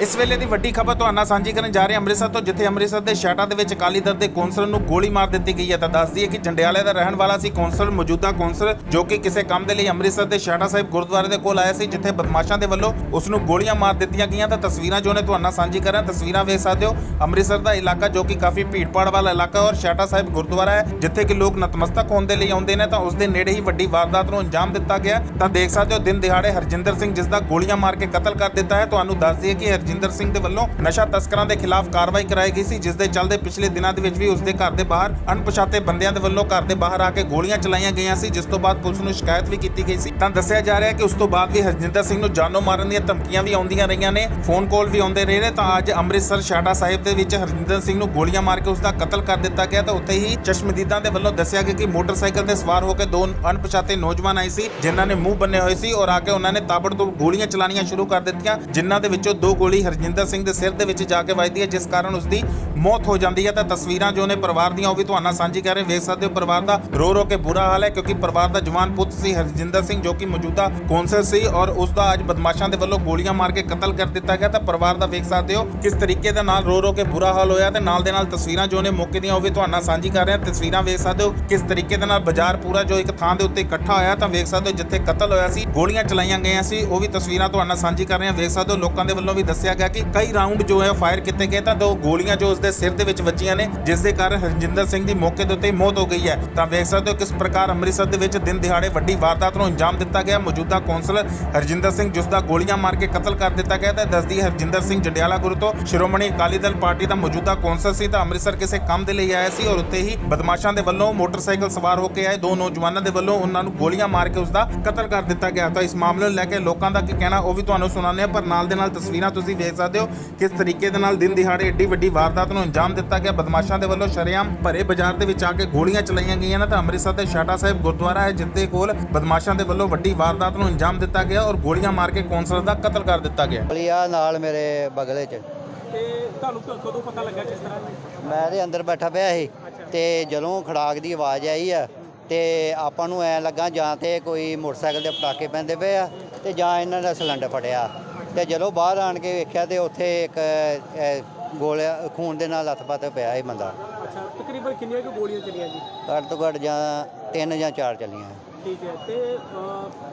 ਇਸ ਵੇਲੇ ਦੀ ਵੱਡੀ ਖਬਰ ਤੁਹਾਨੂੰ ਨਾਲ ਸਾਂਝੀ ਕਰਨ ਜਾ ਰਹੇ ਹਾਂ। ਅੰਮ੍ਰਿਤਸਰ ਤੋਂ ਜਿੱਥੇ ਅੰਮ੍ਰਿਤਸਰ ਦੇ ਸ਼ਾਟਾ ਦੇ ਵਿੱਚ ਅਕਾਲੀ ਦਲ ਦੇ ਕੌਂਸਲਰ ਨੂੰ ਗੋਲੀ ਮਾਰ ਦਿੱਤੀ ਗਈ ਹੈ, ਤਾਂ ਦੱਸਦੀ ਦਈਏ ਕਿ ਜੰਡਿਆਲੇ ਦਾ ਰਹਿਣ ਵਾਲਾ ਸੀ ਕੌਂਸਲਰ, ਮੌਜੂਦਾ ਕੌਂਸਲਰ, ਜੋ ਕਿ ਕਿਸੇ ਕੰਮ ਦੇ ਲਈ ਅੰਮ੍ਰਿਤਸਰ ਦੇ ਸ਼ਾਟਾ ਸਾਹਿਬ ਗੁਰਦੁਆਰੇ ਦੇ ਕੋਲ ਆਇਆ ਸੀ, ਜਿੱਥੇ ਬਦਮਾਸ਼ਾਂ ਦੇ ਵੱਲੋਂ ਉਸ ਨੂੰ ਗੋਲੀਆਂ ਮਾਰ ਦਿੱਤੀਆਂ ਗਈਆਂ। ਤਾਂ ਤਸਵੀਰਾਂ ਜੋ ਨੇ ਤੁਹਾਨੂੰ ਨਾਲ ਸਾਂਝੀ ਕਰ, ਤਸਵੀਰਾਂ ਵੇਖ ਸਕਦੇ ਹੋ, ਅੰਮ੍ਰਿਤਸਰ ਦਾ ਇਲਾਕਾ ਜੋ ਕਿ ਕਾਫੀ ਭੀੜਪਾੜ ਵਾਲਾ ਇਲਾਕਾ ਔਰ ਸ਼ਾਟਾ ਸਾਹਿਬ ਗੁਰਦੁਆਰਾ ਹੈ, ਜਿੱਥੇ ਕਿ ਲੋਕ ਨਤਮਸਤਕ ਹੋਣ ਦੇ ਲਈ ਆਉਂਦੇ ਨੇ, ਤਾਂ ਉਸ ਦੇ ਨੇੜੇ ਹੀ ਵੱਡੀ ਵਾਰਦਾਤ ਨੂੰ ਅੰਜਾਮ ਦਿੱਤਾ ਗਿਆ ਤਾਂ ਦੇਖ ਸਕਦੇ ਹੋ, ਦਿਨ ਦਿਹਾੜੇ ਹਰਜਿੰਦਰ ਸਿੰਘ ਜਿਸ ਦਾ ਗੋਲੀਆਂ ਮਾਰ ਕੇ ਕਤਲ ਕਰ ਦਿੱਤਾ ਹੈ। ਤੁਹਾਨੂੰ ਦੱਸ ਦਈਏ ਕਿ ਹਰਜਿੰਦਰ ਸਿੰਘ ਦੇ ਵੱਲੋਂ ਨਸ਼ਾ ਤਸਕਰਾਂ ਦੇ ਖਿਲਾਫ ਕਾਰਵਾਈ ਕਰਾਈ ਗਈ ਸੀ, ਜਿਸ ਦੇ ਚੱਲਦੇ ਪਿਛਲੇ ਦਿਨਾਂ ਦੇ ਵਿੱਚ ਵੀ ਉਸ ਦੇ ਘਰ ਦੇ ਬਾਹਰ ਅਣਪਛਾਤੇ ਬੰਦਿਆਂ ਦੇ ਵੱਲੋਂ ਘਰ ਦੇ ਬਾਹਰ ਆ ਕੇ ਗੋਲੀਆਂ ਚਲਾਈਆਂ ਗਈਆਂ ਸੀ, ਜਿਸ ਤੋਂ ਬਾਅਦ ਪੁਲਿਸ ਨੂੰ ਸ਼ਿਕਾਇਤ ਵੀ ਕੀਤੀ ਗਈ ਸੀ। ਤਾਂ ਦੱਸਿਆ ਜਾ ਰਿਹਾ ਹੈ ਕਿ ਉਸ ਤੋਂ ਬਾਅਦ ਵੀ ਹਰਜਿੰਦਰ ਸਿੰਘ ਨੂੰ ਜਾਨੋਂ ਮਾਰਨ ਦੀਆਂ ਧਮਕੀਆਂ ਵੀ ਆਉਂਦੀਆਂ ਰਹੀਆਂ ਨੇ, ਫੋਨ ਕਾਲ ਵੀ ਆਉਂਦੇ ਰਹੇ ਨੇ। ਤਾਂ ਅੱਜ ਅੰਮ੍ਰਿਤਸਰ ਸ਼ਾਟਾ ਸਾਹਿਬ ਦੇ ਵਿੱਚ ਹਰਜਿੰਦਰ ਸਿੰਘ ਨੂੰ ਗੋਲੀਆਂ ਮਾਰ ਕੇ ਉਸ ਦਾ ਕਤਲ ਕਰ ਦਿੱਤਾ ਗਿਆ। ਤਾਂ ਉੱਥੇ ਹੀ ਚਸ਼ਮਦੀਦਾਂ ਦੇ ਵੱਲੋਂ ਦੱਸਿਆ ਗਿਆ ਕਿ ਮੋਟਰਸਾਈਕਲ ਤੇ ਸਵਾਰ ਹੋ ਕੇ ਦੋ ਅਣਪਛਾਤੇ ਨੌਜਵਾਨ ਆਏ ਸੀ, ਜਿਨ੍ਹਾਂ ਨੇ ਮੂੰਹ ਬੰਨੇ ਹੋਏ ਸੀ ਔਰ ਆ ਕੇ ਉਹਨਾਂ ਨੇ ਤਾਬੜਤੋੜ ਗੋਲੀਆਂ ਚਲਾਣੀਆਂ ਸ਼ੁਰੂ ਕਰ ਦਿੱਤੀਆਂ, ਜਿਨ੍ਹਾਂ ਦੇ ਵਿੱਚੋਂ ਦੋ ਗੋਲੀ ਹਰਜਿੰਦਰ ਸਿੰਘ ਦੇ ਸਿਰ ਦੇ ਵਿੱਚ ਜਾ ਕੇ ਵੱਜਦੀ ਹੈ, ਜਿਸ ਕਾਰਨ ਉਸ ਦੀ ਮੌਤ ਹੋ ਜਾਂਦੀ ਹੈ, ਤਾਂ ਤਸਵੀਰਾਂ ਜੋ ਨੇ ਪਰਿਵਾਰ ਦੀਆਂ ਉਹ ਵੀ ਤੁਹਾਨੂੰ ਸਾਂਝੀ ਕਰ ਰਹੇ ਵੇਖ ਸਕਦੇ ਹੋ, ਪਰਿਵਾਰ ਦਾ ਰੋ ਰੋ ਕੇ ਬੁਰਾ ਹਾਲ ਹੈ, ਕਿਉਂਕਿ ਪਰਿਵਾਰ ਦਾ ਜਵਾਨ ਪੁੱਤ ਸੀ ਹਰਜਿੰਦਰ ਸਿੰਘ, ਜੋ ਕਿ ਮੌਜੂਦਾ ਕੌਂਸਲ ਸੀ ਔਰ ਉਸ ਦਾ ਅੱਜ ਬਦਮਾਸ਼ਾਂ ਦੇ ਵੱਲੋਂ ਗੋਲੀਆਂ ਮਾਰ ਕੇ ਕਤਲ ਕਰ ਦਿੱਤਾ ਗਿਆ। ਤਾਂ ਪਰਿਵਾਰ ਦਾ ਵੇਖ ਸਕਦੇ ਹੋ ਕਿਸ ਤਰੀਕੇ ਦੇ ਨਾਲ ਰੋ ਰੋ ਕੇ ਬੁਰਾ ਹਾਲ ਹੋਇਆ ਤੇ ਨਾਲ ਦੇ ਨਾਲ ਤਸਵੀਰਾਂ ਜੋ ਨੇ ਮੌਕੇ ਦੀਆਂ ਉਹ ਵੀ ਤੁਹਾਨੂੰ ਸਾਂਝੀ ਕਰ ਰਹੇ ਹਾਂ। ਤਸਵੀਰਾਂ ਵੇਖ ਸਕਦੇ ਹੋ ਕਿਸ ਤਰੀਕੇ ਦੇ ਨਾਲ ਬਾਜ਼ਾਰ ਪੂਰਾ ਜੋ ਇੱਕ ਥਾਂ ਦੇ ਉੱਤੇ ਇਕੱਠਾ ਹੋਇਆ, ਤਾਂ ਵੇਖ ਸਕਦੇ ਹੋ ਜਿੱਥੇ ਕਤਲ ਹੋਇਆ ਸੀ, ਗੋਲੀਆਂ ਚਲਾਈਆਂ ਗਈਆਂ ਸੀ, ਉਹ ਵੀ ਤਸਵੀਰਾਂ ਤੁਹਾਨੂੰ ਨਾਲ ਸਾਂਝੀ ਕਰ ਰਹੇ ਹਾਂ। ਵੇਖ ਸਕਦੇ ਹੋ ਲੋਕਾਂ ਦੇ ਵੱਲੋਂ ਵੀ ਦੱਸਿਆ ਗਿਆ ਕਿ ਕਈ ਰਾਉਂਡ ਜੋ ਹੈ ਫਾਇਰ ਕੀਤੇ ਗਏ, ਤਾਂ ਦੋ ਗੋਲੀਆਂ ਜੋ ਉਸ ਦੇ ਸਿਰ ਦੇ ਵਿੱਚ ਵੱਜੀਆਂ ਨੇ, ਜਿਸ ਦੇ ਕਾਰਨ ਹਰਜਿੰਦਰ ਸਿੰਘ ਦੀ ਮੌਕੇ ਦੇ ਉੱਤੇ ਮੌਤ ਹੋ ਗਈ ਹੈ। ਤਾਂ ਵੇਖ ਸਕਦੇ ਹੋ ਕਿਸ ਪ੍ਰਕਾਰ ਅੰਮ੍ਰਿਤਸਰ ਦੇ ਵਿੱਚ ਦਿਨ ਦਿਹਾੜੇ ਵੱਡੀ ਵਾਰਦਾਤ ਨੂੰ ਅੰਜਾਮ ਦਿੱਤਾ ਗਿਆ। ਮੌਜੂਦਾ ਕੌਂਸਲਰ ਹਰਜਿੰਦਰ ਸਿੰਘ ਜਿਸ ਦਾ ਗੋਲੀਆਂ ਮਾਰ ਕੇ ਕਤਲ ਕਰ ਦਿੱਤਾ ਗਿਆ, ਤਾਂ ਦੱਸਦੀ ਹਰਜਿੰਦਰ ਸਿੰਘ ਜੰਡਿਆਲਾ ਗੁਰੂ ਤੋਂ ਸ਼੍ਰੋਮਣੀ ਅਕਾਲੀ ਦਲ ਪਾਰਟੀ ਦਾ ਮੌਜੂਦਾ ਕੌਂਸਲਰ ਸੀ, ਤਾਂ ਅੰਮ੍ਰਿਤਸਰ ਕਿਸੇ ਕੰਮ ਦੇ ਲਈ ਆਇਆ ਸੀ ਔਰ ਉੱਤੇ ਹੀ ਬਦਮਾਸ਼ਾਂ ਦੇ ਵੱਲੋਂ ਮੋਟਰਸਾਈਕਲ ਸਵਾਰ ਹੋ ਕੇ ਆਏ। ਦੋ ਨੌਜਵਾਨਾਂ ਦੇ ਵੱਲੋਂ ਉਹਨਾਂ ਨੂੰ ਗੋਲੀਆਂ ਮਾਰ ਕੇ ਉਸ ਦਾ ਕਤਲ ਕਰ ਦਿੱਤਾ ਗਿਆ। ਤਾਂ ਇਸ ਮਾਮਲੇ ਨੂੰ ਲੈ ਕੇ ਲੋਕਾਂ ਦਾ ਕੀ ਕਹਿਣਾ, ਉਹ ਵੀ ਤੁਹਾਨੂੰ ਸੁਣਾਉਂਦੇ ਹਾਂ, ਪਰ ਨਾਲ ਦੇ ਨਾਲ ਤਸਵੀਰਾਂ ਤੁਸੀਂ ਵੇਖ ਸਕਦੇ ਹੋ ਕਿਸ ਤਰੀਕੇ ਦੇ ਨਾਲ ਦਿਨ ਦਿਹਾੜੇ ਏਡੀ ਵੱਡੀ ਵਾਰਦਾਤ ਨੂੰ ਅੰਜਾਮ ਦਿੱਤਾ ਗਿਆ। ਬਦਮਾਸ਼ਾਂ ਦੇ ਵੱਲੋਂ ਸ਼ਰੇਆਮ ਭਰੇ ਬਾਜ਼ਾਰ ਦੇ ਵਿੱਚ ਆ ਕੇ ਗੋਲੀਆਂ ਚਲਾਈਆਂ ਗਈਆਂ ਨੇ ਤਾਂ ਅੰਮ੍ਰਿਤਸਰ ਦੇ ਸ਼ਾਟਾ ਸਾਹਿਬ ਗੁਰਦੁਆਰਾ ਹੈ ਜਿੱਤੇ ਕੋਲ ਬਦਮਾਸ਼ਾਂ ਦੇ ਵੱਲੋਂ ਵੱਡੀ ਵਾਰਦਾਤ ਨੂੰ ਅੰਜਾਮ ਦਿੱਤਾ ਗਿਆ ਔਰ ਗੋਲੀਆਂ ਮਾਰ ਕੇ ਕੌਂਸਲਰ ਦਾ ਕਤਲ ਕਰ ਦਿੱਤਾ ਗਿਆ। ਗਲੀਆ ਨਾਲ ਮੇਰੇ ਬਗਲੇ 'ਚ। ਤੇ ਤੁਹਾਨੂੰ ਕਦੋਂ ਪਤਾ ਲੱਗਾ ਕਿਸ ਤਰ੍ਹਾਂ? ਮੈਂ ਦੇ ਅੰਦਰ ਬੈਠਾ ਪਿਆ ਸੀ ਤੇ ਜਦੋਂ ਖੜਾਕ ਦੀ ਆਵਾਜ਼ ਆਈ ਆ ਤੇ ਆਪਾਂ ਨੂੰ ਐ ਲੱਗਾ ਜਾਂ ਤੇ ਕੋਈ ਮੋਟਰਸਾਈਕਲ ਦੇ ਪਟਾਕੇ ਪੈਂਦੇ ਪਏ ਆ ਤੇ ਜਾਂ ਇਹਨਾਂ ਦਾ ਸਿਲੰਡਰ ਫਟਿਆ। ਤੇ ਜਦੋਂ ਬਾਹਰ ਆਣ ਕੇ ਵੇਖਿਆ ਤੇ ਉੱਥੇ ਇੱਕ ਗੋਲਿਆ ਖੂਨ ਦੇ ਨਾਲ ਲੱਥਪੱਥ ਪਿਆ ਸੀ ਬੰਦਾ। ਅੱਛਾ ਤਕਰੀਬਨ ਕਿੰਨੀਆਂ ਕੁ ਗੋਲੀਆਂ ਚੱਲੀਆਂ ਜੀ? ਘੱਟ ਤੋਂ ਘੱਟ ਜਾਂ ਤਿੰਨ ਜਾਂ ਚਾਰ ਚੱਲੀਆਂ। ਠੀਕ ਹੈ ਤੇ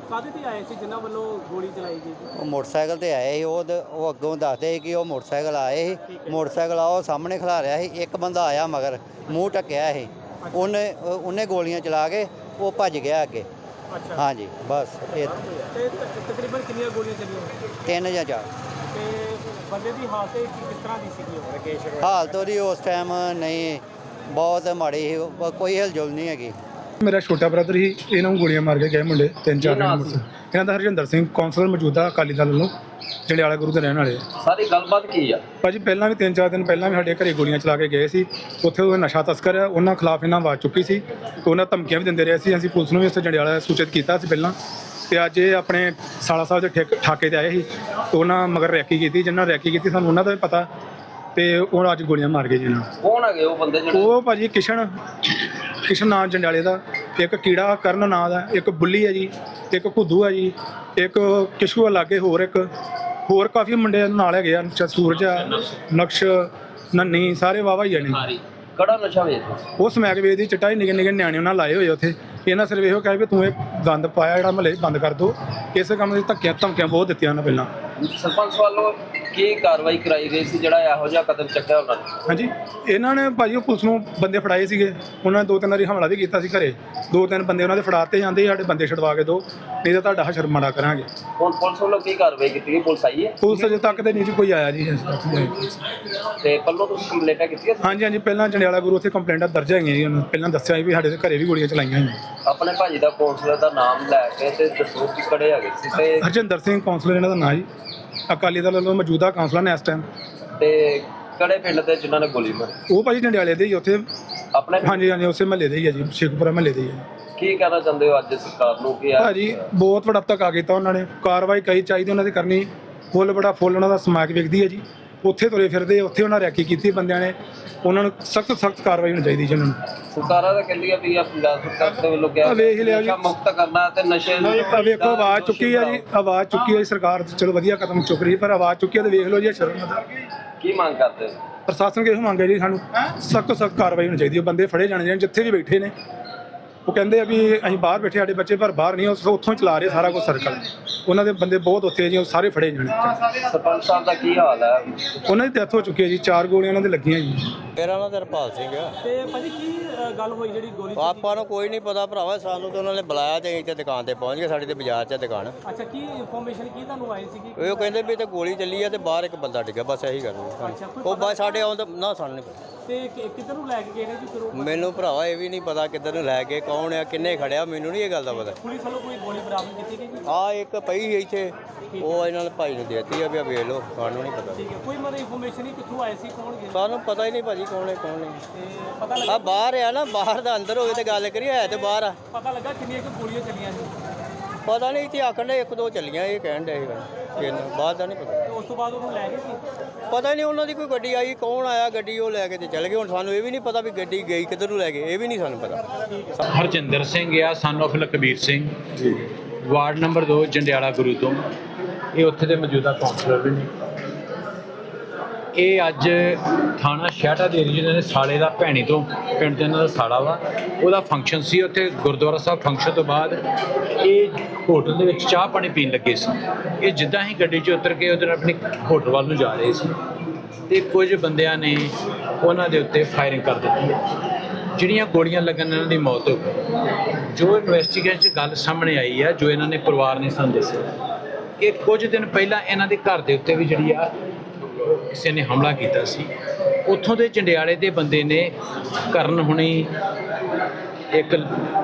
ਕਾਹਦੇ ਤੇ ਆਏ ਸੀ? ਜਿਨ੍ਹਾਂ ਵੱਲੋਂ ਗੋਲੀ ਚਲਾਈ ਗਈ ਉਹ ਮੋਟਰਸਾਈਕਲ ਤੇ ਆਏ ਸੀ ਉਹ ਅੱਗੋਂ ਦੱਸਦੇ ਸੀ ਕਿ ਉਹ ਮੋਟਰਸਾਈਕਲ ਆਏ ਸੀ। ਮੋਟਰਸਾਈਕਲ ਆ ਉਹ ਸਾਹਮਣੇ ਖਲਾ ਰਿਹਾ ਸੀ। ਇੱਕ ਬੰਦਾ ਆਇਆ ਮਗਰ ਮੂੰਹ ਟੱਕਿਆ ਸੀ। ਉਹਨੇ ਉਹ- ਉਹਨੇ ਗੋਲੀਆਂ ਚਲਾ ਕੇ ਉਹ ਭੱਜ ਗਿਆ ਅੱਗੇ। ਹਾਂਜੀ ਬਸ ਇਹ ਤੇ ਤਕਰੀਬਨ ਕਿੰਨੀਆਂ ਗੋਲੀਆਂ ਚੱਲੀਆਂ? ਤਿੰਨ ਜਾਂ ਚਾਰ। ਤੇ ਬੰਦੇ ਦੀ ਹਾਲਤ ਕੀ- ਕਿਸ ਤਰ੍ਹਾਂ ਦੀ ਸੀਗੀ ਉਹ? ਰਕੇਸ਼ ਹਾਲਤ ਉਹਦੀ ਉਸ ਟਾਈਮ ਨਹੀਂ ਬਹੁਤ ਮਾੜੀ ਸੀ ਉਹ- ਕੋਈ ਹਿਲਜੁਲ ਨਹੀਂ ਹੈਗੀ। ਮੇਰਾ ਛੋਟਾ ਬ੍ਰਦਰ ਹੀ ਇਹਨਾਂ ਨੂੰ ਗੋਲੀਆਂ ਮਾਰ ਕੇ ਗਏ ਮੁੰਡੇ ਤਿੰਨ ਚਾਰ ਮੁੰਡੇ। ਇਹਨਾਂ ਦਾ ਹਰਜਿੰਦਰ ਸਿੰਘ ਕੌਂਸਲਰ ਮੌਜੂਦਾ ਅਕਾਲੀ ਦਲ ਵੱਲੋਂ ਜੰਡਿਆਲਾ ਗੁਰੂ ਦੇ ਰਹਿਣ ਵਾਲੇ ਆ। ਸਾਰੀ ਗੱਲਬਾਤ ਕੀ ਆ? ਭਾਜੀ ਪਹਿਲਾਂ ਵੀ ਤਿੰਨ ਚਾਰ ਦਿਨ ਪਹਿਲਾਂ ਵੀ ਸਾਡੇ ਘਰੇ ਗੋਲੀਆਂ ਚਲਾ ਕੇ ਗਏ ਸੀ। ਉੱਥੇ ਉਹ ਨਸ਼ਾ ਤਸਕਰ ਆ ਉਹਨਾਂ ਖਿਲਾਫ ਇਹਨਾਂ ਆਵਾਜ਼ ਚੁੱਕੀ ਸੀ ਤੇ ਉਹਨਾਂ ਧਮਕੀਆਂ ਵੀ ਦਿੰਦੇ ਰਹੇ ਸੀ। ਅਸੀਂ ਪੁਲਿਸ ਨੂੰ ਵੀ ਇਸ ਜੰਡਿਆਲਾ ਸੂਚਿਤ ਕੀਤਾ ਸੀ ਪਹਿਲਾਂ। ਤੇ ਅੱਜ ਇਹ ਆਪਣੇ ਸਾਲਾ ਸਾਹਿਬ ਦੇ ਠੇਕ- ਠਾਕੇ ਤੇ ਆਏ ਸੀ। ਤੇ ਉਹਨਾਂ ਮਗਰ ਰੈਕੀ ਕੀਤੀ ਜਿਨ੍ਹਾਂ ਰੈਕੀ ਕੀਤੀ ਸਾਨੂੰ ਉਹਨਾਂ ਦਾ ਵੀ ਪਤਾ। ਤੇ ਉਹ ਅੱਜ ਗੋਲੀਆਂ ਮਾਰ ਗਏ ਜੀ ਇਹਨਾਂ ਕੌਣ ਹੈਗੇ ਉਹ ਬੰਦੇ ਜਿਹੜੇ? ਉਹ ਭਾਜੀ ਕਿਸ਼ਨ ਕਿਸ਼ਨ ਨਾਂ ਜੰਡਿਆਲੇ ਦਾ ਇੱਕ ਕੀੜਾ ਕਰਨ ਨਾਂ ਦਾ ਇੱਕ ਬੁੱਲੀ ਹੈ ਜੀ ਇੱਕ ਘੁੱਦੂ ਹੈ ਜੀ ਇੱਕ ਕਿਸ਼ੂ ਲਾਗੇ ਹੋਰ ਇੱਕ ਹੋਰ ਕਾਫੀ ਮੁੰਡੇ ਨਾਲ ਹੈਗੇ ਆ ਸੂਰਜ ਆ ਨਕਸ਼ ਨੰਨੀ ਸਾਰੇ ਵਾਵਾ ਹੀ ਆ ਨੇ ਕੜਾ ਨਸ਼ਾ ਵੇਚਦੇ ਉਹ ਸਮੈਕ ਵੇਚਦੀ ਚਟਾਈ ਨਿੱਕੇ ਨਿੱਕੇ ਨਿਆਣੇ ਉਹਨਾਂ ਲਾਏ ਹੋਏ ਉੱਥੇ। ਇਹਨਾਂ ਸਿਰਫ ਇਹੋ ਕਹੇ ਵੀ ਤੂੰ ਇਹ ਗੰਦ ਪਾਇਆ ਜਿਹੜਾ ਮਹੱਲੇ ਬੰਦ ਕਰ ਦੋ ਇਸ ਕੰਮ ਦੀ ਧੱਕੀਆਂ ਧਮਕੀਆਂ ਬਹੁਤ ਦਿੱਤੀਆਂ ਉਹਨਾਂ ਪਹਿਲਾਂ। ਸਰਪੰਚ ਵੱਲੋਂ ਕੀ ਕਾਰਵਾਈ ਕਰਾਈ ਗਈ ਸੀ ਜਿਹੜਾ ਇਹੋ ਜਿਹਾ ਕਦਮ ਚੱਕਿਆ ਉਹਨਾਂ ਨੇ? ਹਾਂਜੀ ਇਹਨਾਂ ਨੇ ਭਾਜੀ ਉਹ ਪੁਲਿਸ ਨੂੰ ਬੰਦੇ ਫੜਾਏ ਸੀਗੇ। ਉਹਨਾਂ ਨੇ ਦੋ ਤਿੰਨ ਵਾਰੀ ਹਮਲਾ ਵੀ ਕੀਤਾ ਸੀ ਘਰੇ। ਦੋ ਤਿੰਨ ਬੰਦੇ ਉਹਨਾਂ ਦੇ ਫੜਾਤੇ ਜਾਂਦੇ ਸਾਡੇ ਬੰਦੇ ਛਡਵਾ ਕੇ ਦੋ। ਨਹੀਂ ਤਾਂ ਤੁਹਾਡਾ ਹਸ਼ਰ ਮਾੜਾ ਕਰਾਂਗੇ। ਹੁਣ ਪੁਲਿਸ ਵੱਲੋਂ ਕੀ ਕਾਰਵਾਈ ਕੀਤੀ ਗਈ? ਪੁਲਿਸ ਆਈ ਹੈ? ਪੁਲਿਸ ਅਜੇ ਤੱਕ ਤੇ ਨਹੀਂ ਜੀ ਕੋਈ ਆਇਆ ਜੀ। ਤੇ ਪੱਲੋਂ ਤੁਸੀਂ ਕੰਪਲੇਂਟਾਂ ਕੀਤੀਆਂ? ਹਾਂਜੀ ਹਾਂਜੀ ਪਹਿਲਾਂ ਜੰਡਿਆਲਾ ਗੁਰੂ ਉੱਥੇ ਕੰਪਲੇਂਟਾਂ ਦਰਜ ਹੈਗੀਆਂ ਜੀ। ਉਹਨਾਂ ਨੇ ਪਹਿਲਾਂ ਦੱਸਿਆ ਸੀ ਵੀ ਸਾਡੇ ਦੇ ਘਰੇ ਵੀ ਗੋਲੀਆਂ ਚਲਾਈਆਂ ਹੋਈਆਂ। ਆਪਣੇ ਭਾਜੀ ਦਾ ਕੌਂਸਲਰ ਦਾ ਨਾਮ ਲੈ ਕੇ ਤੇ ਦੱਸੋ ਕਿ ਕੜੇ ਹੈਗੇ ਸੀ ਤੇ ਹਰਜਿੰਦਰ ਸਿੰਘ ਕਾਉਂਸਲਰ ਇਹਨਾਂ ਦਾ ਨਾਂ ਜੀ। ਅਕਾਲੀ ਦਲ ਵੱਲੋਂ ਮੌਜੂਦਾ ਕਾਉਂਸਲਰ ਨੇ ਇਸ ਟਾਈਮ ਤੇ ਕੜੇ ਪਿੰਡ ਦੇ ਜਿਨ੍ਹਾਂ ਨੇ ਗੋਲੀ ਮਾਰੀ? ਉਹ ਭਾਜੀ ਜੰਡਿਆਲੇ ਦੇ ਹੀ ਉੱਥੇ ਆਪਣੇ ਹਾਂਜੀ ਹਾਂਜੀ ਉਸੇ ਮਹੱਲੇ ਦੇ ਹੀ ਆ ਜੀ ਸ਼ੇਖਪੁਰਾ ਮਹੱਲੇ ਦੇ ਹੀ ਆ। ਕੀ ਕਹਿਣਾ ਚਾਹੁੰਦੇ ਹੋ ਅੱਜ ਸਰਕਾਰ ਨੂੰ? ਕਿ ਆ ਭਾਜੀ ਬਹੁਤ ਵੱਡਾ ਧੱਕਾ ਕੀਤਾ ਉਹਨਾਂ ਨੇ। ਕਾਰਵਾਈ ਕਈ ਚਾਹੀਦੀ ਉਹਨਾਂ ਦੀ ਕਰਨੀ। ਫੁੱਲ ਬੜਾ ਫੁੱਲ ਉਹਨਾਂ ਦਾ ਸਮਾਜ ਵਿਕਦੀ ਹੈ ਜੀ। ਉੱਥੇ ਤੁਰੇ ਫਿਰਦੇ ਉੱਥੇ ਉਹਨਾਂ ਰੈਕੀ ਕੀਤੀ ਬੰਦਿਆਂ ਨੇ। ਉਹਨਾਂ ਨੂੰ ਸਖਤ ਸਖਤ ਕਾਰਵਾਈ ਹੋਣੀ ਚਾਹੀਦੀ ਜੀ ਉਹਨਾਂ ਨੂੰ। ਸਰਕਾਰਾਂ ਤਾਂ ਕਹਿੰਦੀਆਂ ਵੀ ਆ ਪੰਜਾਬ ਸਰਕਾਰ ਦੇ ਵੱਲੋਂ ਕਿਹਾ ਆ ਵੇਖ ਲਿਆ ਜੀ। ਨਸ਼ਾ ਮੁਕਤ ਕਰਨਾ ਤੇ ਨਸ਼ੇ ਆ ਵੇਖੋ ਆਵਾਜ਼ ਚੁੱਕੀ ਆ ਜੀ ਆਵਾਜ਼ ਚੁੱਕੀ ਆ ਜੀ ਸਰਕਾਰ ਚਲੋ ਵਧੀਆ ਕਦਮ ਚੁੱਕ ਰਹੀ ਪਰ ਆਵਾਜ਼ ਚੁੱਕੀ ਆ ਤੇ ਵੇਖ ਲਓ ਜੀ ਇਹ ਸ਼ਰਮ ਦਾ ਕੀ ਮੰਗ ਕਰਦੇ? ਹੋ? ਪ੍ਰਸ਼ਾਸਨ ਕੇ ਇਹੋ ਮੰਗੇ ਜੀ ਸਾਨੂੰ? ਸਖਤ ਸਖਤ ਕਾਰਵਾਈ ਹੋਣੀ ਚਾਹੀਦੀ ਹੈ ਬੰਦੇ ਫੜੇ ਜਾਣੇ ਚਾਹੀਦੇ ਜਿੱਥੇ ਵੀ ਬੈਠੇ ਨੇ। ਉਹ ਕਹਿੰਦੇ ਆ ਵੀ ਅਸੀਂ ਬਾਹਰ ਬੈਠੇ ਸਾਡੇ ਬੱਚੇ ਪਰ ਬਾਹਰ ਨਹੀਂ ਉਹ ਉੱਥੋਂ ਹੀ ਚਲਾ ਰਹੇ ਸਾਰਾ ਕੁਝ ਸਰਕਲ ਉਹਨਾਂ ਦੇ ਬੰਦੇ ਬਹੁਤ ਉੱਥੇ ਆ ਜੀ ਉਹ ਸਾਰੇ ਫੜੇ ਜਾਣੇ। ਸਰਪੰਚ ਸਾਹਿਬ ਦਾ ਕੀ ਹਾਲ ਹੈ? ਉਹਨਾਂ ਦੀ ਡੈਥ ਹੋ ਚੁੱਕੀ ਹੈ ਜੀ ਚਾਰ ਗੋਲੀਆਂ ਉਹਨਾਂ ਦੇ ਲੱਗੀਆਂ ਜੀ। ਮੇਰਾ ਨਾਮ ਤਰਪਾਲ ਸਿੰਘ ਆ। ਤੇ ਭਾਜੀ ਕੀ ਗੱਲ ਹੋਈ ਜਿਹੜੀ ਗੋਲੀ? ਆਪਾਂ ਨੂੰ ਕੋਈ ਨਹੀਂ ਪਤਾ ਭਰਾਵਾ ਸਾਨੂੰ ਤਾਂ ਉਹਨਾਂ ਨੇ ਬੁਲਾਇਆ ਤੇ ਤੇ ਦੁਕਾਨ ਤੇ ਪਹੁੰਚ ਗਏ ਸਾਡੀ ਤੇ ਬਾਜ਼ਾਰ 'ਚ ਦੁਕਾਨ। ਅੱਛਾ ਕੀ ਇਨਫੋਰਮੇਸ਼ਨ ਕੀ ਤੁਹਾਨੂੰ ਆਈ ਸੀਗੀ? ਉਹ ਕਹਿੰਦੇ ਵੀ ਤੇ ਗੋਲੀ ਚੱਲੀ ਆ ਤੇ ਬਾਹਰ ਇੱਕ ਬੰਦਾ ਡਿੱਗਾ ਬਸ ਇਹੀ ਗੱਲ ਉਹ ਬਸ ਸਾਡੇ ਆਉਣ ਦਾ ਨਾ ਸਾਨੂੰ ਨਹੀਂ ਪਤਾ। ਤੇ ਕਿ- ਕਿੱਧਰ ਨੂੰ ਲੈ ਕੇ ਗਏ ਨੇ ਜੀ ਫਿਰ ਉਹ ਮੈਨੂੰ ਭਰਾਵਾ ਇਹ ਵੀ ਨਹੀਂ ਪਤਾ ਕਿੱਧਰ ਨੂੰ ਲੈ ਕੇ ਕੌਣ ਆ ਕਿੰਨੇ ਖੜਿਆ ਮੈਨੂੰ ਨਹੀਂ ਇਹ ਗੱਲ ਦਾ ਪਤਾ। ਪੁਲਿਸ ਵੱਲੋਂ ਕੋਈ ਗੋਲੀ ਬਰਾਮਦ ਕੀਤੀ ਗਈ? ਜੀ ਆ ਇੱਕ ਪਈ ਸੀ ਇੱਥੇ ਉਹ ਇਹਨਾਂ ਨੇ ਭਾਈ ਨੂੰ ਦੇਤੀ ਆ ਵੀ ਆ ਵੇਖ ਲਓ ਸਾਨੂੰ ਨਹੀਂ ਪਤਾ। ਠੀਕ ਹੈ ਕੋਈ ਮਤਲਬ ਇਨਫੋਰਮੇਸ਼ਨ ਹੀ ਕਿੱਥੋਂ ਆਈ ਸੀ ਕੌਣ ਗਏ? ਸਾਨੂੰ ਪਤਾ ਹੀ ਨਹੀਂ ਭਾਜੀ ਕੌਣ ਹੈ ਕੌਣ ਨਹੀਂ। ਤੇ ਪਤਾ ਆ ਲੱਗਾ ਬਾਹਰ ਆ ਨਾ ਬਾਹਰ ਦਾ ਅੰਦਰ ਹੋਵੇ ਤੇ ਗੱਲ ਕਰੀਏ ਹੈ ਤੇ ਬਾਹਰ ਆ। ਪਤਾ ਲੱਗਾ ਕਿੰਨੀਆਂ ਕੁ ਗੋਲੀਆਂ ਚੱਲੀਆਂ ਜੀ ਪਤਾ ਨਹੀਂ ਇੱਥੇ ਆਖਣ ਦੇ ਇੱਕ ਦੋ ਚੱਲੀਆਂ ਇਹ ਕਹਿਣ ਦੇ ਕਿੰਨ ਬਾਅਦ ਦਾ ਨਹੀਂ ਪਤਾ। ਉਸ ਤੋਂ ਬਾਅਦ ਉਹਨੂੰ ਲੈ ਗਏ ਸੀ? ਪਤਾ ਨਹੀਂ ਉਹਨਾਂ ਦੀ ਕੋਈ ਗੱਡੀ ਆਈ ਕੌਣ ਆਇਆ ਗੱਡੀ ਉਹ ਲੈ ਕੇ ਤੇ ਚਲੇ ਗਏ। ਹੁਣ ਸਾਨੂੰ ਇਹ ਵੀ ਨਹੀਂ ਪਤਾ ਵੀ ਗੱਡੀ ਗਈ ਕਿੱਧਰ ਨੂੰ ਲੈ ਗਏ ਇਹ ਵੀ ਨਹੀਂ ਸਾਨੂੰ ਪਤਾ। ਹਰਜਿੰਦਰ ਸਿੰਘ ਆ ਸਨ of ਲਖਬੀਰ ਸਿੰਘ। ਜੀ। ਵਾਰਡ ਨੰਬਰ 2 ਜੰਡਿਆਲਾ ਗੁਰੂ ਤੋਂ। ਇਹ ਉੱਥੇ ਦੇ ਮੌਜੂਦਾ ਕਾਉਂਸਲਰ ਵੀ ਨੇ। ਇਹ ਅੱਜ ਥਾਣਾ ਸ਼ਹਿਟਾ ਦੇ ਏਰੀਏ ਦੇ ਸਾਲੇ ਦਾ ਭੈਣੀ ਤੋਂ, ਪਿੰਡ ਦੇ ਇਹਨਾਂ ਦਾ ਸਾਲਾ ਵਾ। ਉਹਦਾ ਫੰਕਸ਼ਨ ਸੀ ਉੱਥੇ, ਗੁਰਦੁਆਰਾ ਸਾਹਿਬ ਫੰਕਸ਼ਨ ਤੋਂ ਬਾਅਦ ਇਹ ਹੋਟਲ ਦੇ ਵਿੱਚ ਚਾਹ ਪਾਣੀ ਪੀਣ ਲੱਗੇ ਸੀ। ਇਹ ਜਿੱਦਾਂ ਹੀ ਗੱਡੀ 'ਚ ਉਤਰ ਕੇ ਉਹਦੇ ਨਾਲ ਆਪਣੀ ਹੋਟਲ ਵੱਲ ਨੂੰ ਜਾ ਰਹੇ ਸੀ। ਤੇ ਕੁਝ ਬੰਦਿਆਂ ਨੇ ਉਹਨਾਂ ਦੇ ਉੱਤੇ ਫਾਇਰਿੰਗ ਕਰ ਦਿੱਤੀ ਜਿਹੜੀਆਂ ਗੋਲੀਆਂ ਲੱਗਣ ਨਾਲ ਇਹਨਾਂ ਦੀ ਮੌਤ ਹੋ ਗਈ। ਜੋ ਇਨਵੈਸਟੀਗੇਸ਼ਨ 'ਚ ਗੱਲ ਸਾਹਮਣੇ ਆਈ ਆ, ਜੋ ਇਹਨਾਂ ਨੇ ਪਰਿਵਾਰ ਨੇ ਸਾਨੂੰ ਦੱਸਿਆ। ਕਿ ਕੁਝ ਦਿਨ ਪਹਿਲਾਂ ਇਹਨਾਂ ਦੇ ਘਰ ਦੇ ਉੱਤੇ ਵੀ ਜਿਹੜੀ ਆ ਕਿਸੇ ਨੇ ਹਮਲਾ ਕੀਤਾ ਸੀ, ਉੱਥੋਂ ਦੇ ਚੰਡਿਆਲੇ ਦੇ ਬੰਦੇ ਨੇ ਕਰਨ ਹੁਣੀ ਇੱਕ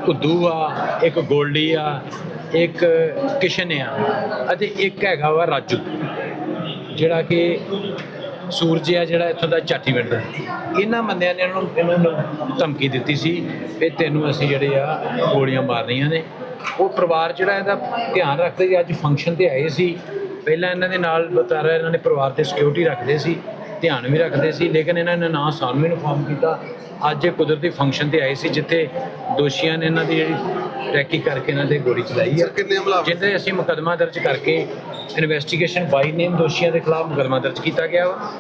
ਕੁੱਦੂ ਆ ਇੱਕ ਗੋਲਡੀ ਆ ਇੱਕ ਕਿਸ਼ਨ ਆ ਅਤੇ ਇੱਕ ਹੈਗਾ ਵਾ ਰਾਜੂ, ਜਿਹੜਾ ਕਿ ਸੂਰਜ ਆ ਜਿਹੜਾ ਇੱਥੋਂ ਦਾ ਚਾਟੀ ਪਿੰਡ ਦਾ ਇਹਨਾਂ ਬੰਦਿਆਂ ਨੇ ਇਹਨਾਂ ਨੂੰ ਇਹਨਾਂ ਨੂੰ ਧਮਕੀ ਦਿੱਤੀ ਸੀ ਵੀ ਤੈਨੂੰ ਅਸੀਂ ਜਿਹੜੇ ਆ ਗੋਲੀਆਂ ਮਾਰਨੀਆਂ ਨੇ। ਉਹ ਪਰਿਵਾਰ ਜਿਹੜਾ ਇਹਦਾ ਧਿਆਨ ਰੱਖਦੇ ਜੀ ਅੱਜ ਫੰਕਸ਼ਨ ਤੇ ਆਏ ਸੀ। ਪਹਿਲਾਂ ਇਹਨਾਂ ਦੇ ਨਾਲ ਬਤਾਰਾ ਇਹਨਾਂ ਨੇ ਪਰਿਵਾਰ ਤੇ ਸਿਕਿਉਰਿਟੀ ਰੱਖਦੇ ਸੀ ਧਿਆਨ ਵੀ ਰੱਖਦੇ ਸੀ ਲੇਕਿਨ ਇਹਨਾਂ ਨੇ ਨਾ ਸਾਨੂੰ ਇਨਫੋਰਮ ਕੀਤਾ। ਅੱਜ ਇਹ ਕੁਦਰਤੀ ਫੰਕਸ਼ਨ ਤੇ ਆਏ ਸੀ ਜਿੱਥੇ ਦੋਸ਼ੀਆਂ ਨੇ ਇਹਨਾਂ ਦੀ ਜਿਹੜੀ ਟਰੈਕੀ ਕਰਕੇ ਇਹਨਾਂ ਤੇ ਗੋਲੀ ਚਲਾਈ ਹੈ ਜਿਹਦੇ ਅਸੀਂ ਮੁਕੱਦਮਾ ਦਰਜ ਕਰਕੇ ਇਨਵੈਸਟੀਗੇਸ਼ਨ ਬਾਈ ਨੇਮ ਦੋਸ਼ੀਆਂ ਦੇ ਖਿਲਾਫ ਮੁਕੱਦਮਾ ਦਰਜ ਕੀਤਾ ਗਿਆ ਵਾ।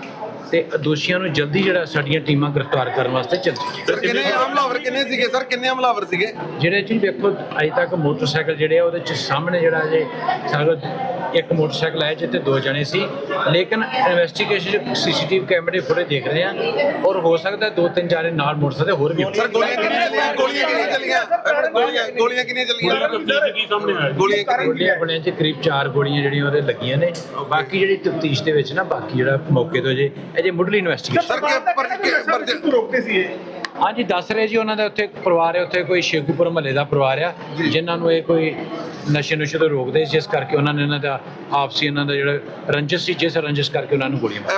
ਤੇ ਦੋਸ਼ੀਆਂ ਨੂੰ ਜਲਦੀ ਜਿਹੜਾ ਸਾਡੀਆਂ ਟੀਮਾਂ ਗ੍ਰਿਫਤਾਰ ਕਰਨ ਵਾਸਤੇ ਚੱਲ ਸਰ ਕਿੰਨੇ ਹਮਲਾਵਰ ਕਿੰਨੇ ਸੀਗੇ? ਸਰ ਕਿੰਨੇ ਹਮਲਾਵਰ ਸੀਗੇ? ਜਿਹੜੇ ਜੀ ਵੇਖੋ ਅਜੇ ਤੱਕ ਮੋਟਰਸਾਈਕਲ ਜਿਹੜੇ ਆ ਉਹਦੇ ਚ ਸਾਹਮਣੇ ਜਿਹੜਾ ਜੇ ਸਾਡੇ ਇੱਕ ਮੋਟਰਸਾਈਕਲ ਹੈ ਜਿੱਤੇ ਦੋ ਜਣੇ ਸੀ। ਲੇਕਿਨ ਇਨਵੈਸਟੀਗੇਸ਼ਨ ਸੀਸੀਟੀਵੀ ਕੈਮਰੇ ਫੁਟੇਜ ਦੇਖ ਰਹੇ ਆ। ਔਰ ਹੋ ਸਕਦਾ ਦੋ ਤਿੰਨ ਚਾਰੇ ਨਾਲ ਮੋਟਰਸਾਈਕਲ ਹੋਰ ਵੀ। ਸਰ ਗੋਲੀਆਂ ਕਿੰਨੀਆਂ ਚੱਲੀਆਂ? ਗੋਲੀਆਂ ਕਿੰਨੀਆਂ ਚੱਲੀਆਂ? ਗੋਲੀਆਂ ਗੋਲੀਆਂ ਕਿੰਨੀਆਂ ਚੱਲੀਆਂ? ਗੋਲੀਆਂ ਕਿੰਨੀਆਂ? ਗੋਲੀਆਂ ਬਣਿਆ ਚ ਕਰੀਬ 4 ਗੋਲੀਆਂ ਜਿਹੜੀਆਂ ਉਹਦੇ ਲੱਗੀਆਂ ਨੇ। ਬਾਕੀ ਜਿਹੜੀ ਤਫਤੀਸ਼ ਦੇ ਵਿੱਚ ਨਾ ਬਾਕੀ ਜਿਹੜਾ ਮੌਕੇ ਤੋਂ ਜੇ ਅਜੇ ਮੁੱਢਲੀ ਇਨਵੈਸਟੀਗੇਸ਼ਨ ਸਰ ਕਿ ਪਰ ਪਰ ਹਾਂਜੀ ਦੱਸ ਰਹੇ ਜੀ ਉਹਨਾਂ ਦਾ ਉੱਥੇ ਪਰਿਵਾਰ ਹੈ ਉੱਥੇ ਕੋਈ ਸ਼ੇਖੂਪੁਰ ਮਹੱਲੇ ਦਾ ਪਰਿਵਾਰ ਆ ਜਿਨ੍ਹਾਂ ਨੂੰ ਇਹ ਕੋਈ ਨਸ਼ੇ ਨੁਸ਼ੇ ਤੋਂ ਰੋਕਦੇ ਜਿਸ ਕਰਕੇ ਉਹਨਾਂ ਨੇ ਇਹਨਾਂ ਦਾ ਆਪਸੀ ਇਹਨਾਂ ਦਾ ਜਿਹੜਾ ਰੰਜਿਸ਼ ਸੀ ਜਿਸ ਰੰਜਿਸ਼ ਕਰਕੇ ਉਹਨਾਂ ਨੂੰ ਗੋਲੀਆਂ ਮਾਰੀਆਂ।